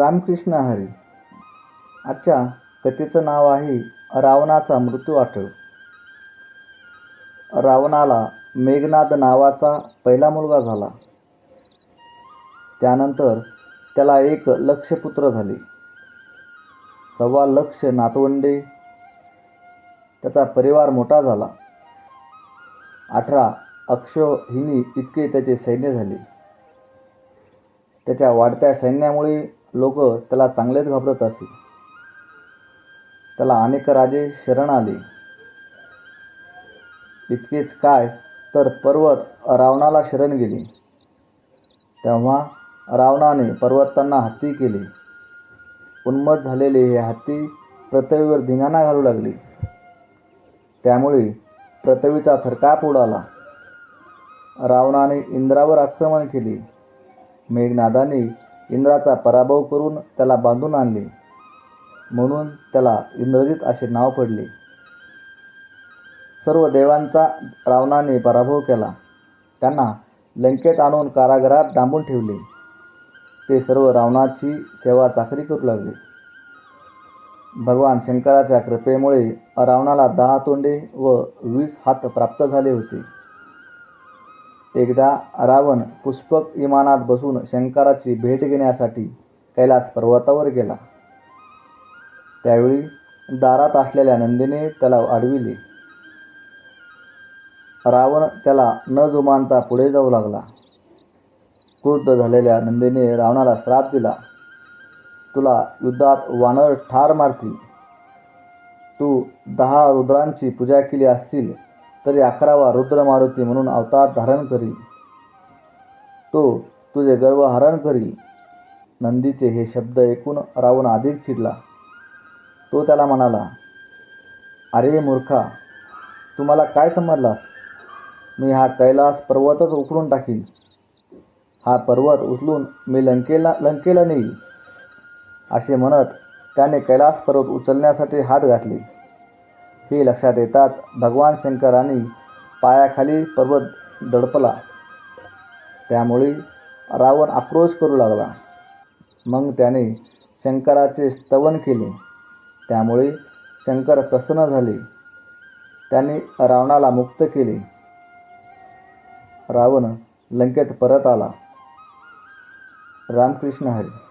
रामकृष्ण हरी. आजच्या कथेचं नाव आहे रावणाचा मृत्यू आठव. रावणाला मेघनाद नावाचा पहिला मुलगा झाला. त्यानंतर त्याला एक लक्षपुत्र झाले. सव्वा लक्ष नातवंडे. त्याचा परिवार मोठा झाला. अठरा अक्षहिनी इतके त्याचे सैन्य झाले. त्याच्या वाढत्या सैन्यामुळे लोक त्याला चांगलेच घाबरत असे त्याला अनेक राजे शरण आले. इतकेच काय तर पर्वत रावणाला शरण गेले. तेव्हा रावणाने पर्वतांना हत्ती केले. उन्मत झालेले हे हत्ती पृथ्वीवर धिंगाणा घालू लागले. त्यामुळे पृथ्वीचा थरकाप उडाला. रावणाने इंद्रावर आक्रमण केले. मेघनादाने इंद्राचा पराभव करून त्याला बांधून आणले. म्हणून त्याला इंद्रजित असे नाव पडले. सर्व देवांचा रावणाने पराभव केला. त्यांना लंकेत आणून कारागृहात डांबून ठेवले. ते सर्व रावणाची सेवा चाकरी करू लागले. भगवान शंकराच्या कृपेमुळे रावणाला दहा तोंडे व वीस हात प्राप्त झाले होते. एकदा रावण पुष्पक विमानात बसून शंकराची भेट घेण्यासाठी कैलास पर्वतावर गेला. त्यावेळी दारात असलेल्या नंदीने त्याला अडविले रावण त्याला न जुमानता पुढे जाऊ लागला. क्रुद्ध झालेल्या नंदीने रावणाला श्राप दिला. तुला युद्धात वानर ठार मारतील. तू दहा रुद्रांची पूजा केली असतील तरी अकरावा रुद्र मारुती म्हणून अवतार धारण करी. तो तुझे गर्व हरण करी. नंदीचे हे शब्द ऐकून रावण अधिक चिडला. तो त्याला म्हणाला अरे मूर्खा तुम्हाला काय समजलास? मी हा कैलास पर्वतच उकळून टाकीन. हा पर्वत उचलून मी लंकेला लंकेला नेईल असे म्हणत त्याने कैलास पर्वत उचलण्यासाठी हात घातले. हे लक्षात येताच भगवान शंकरांनी पायाखाली पर्वत दडपला. त्यामुळे रावण आक्रोश करू लागला. मग त्याने शंकराचे स्तवन केले. त्यामुळे शंकर प्रसन्न झाले. त्याने रावणाला मुक्त केले. रावण लंकेत परत आला. रामकृष्ण हरी.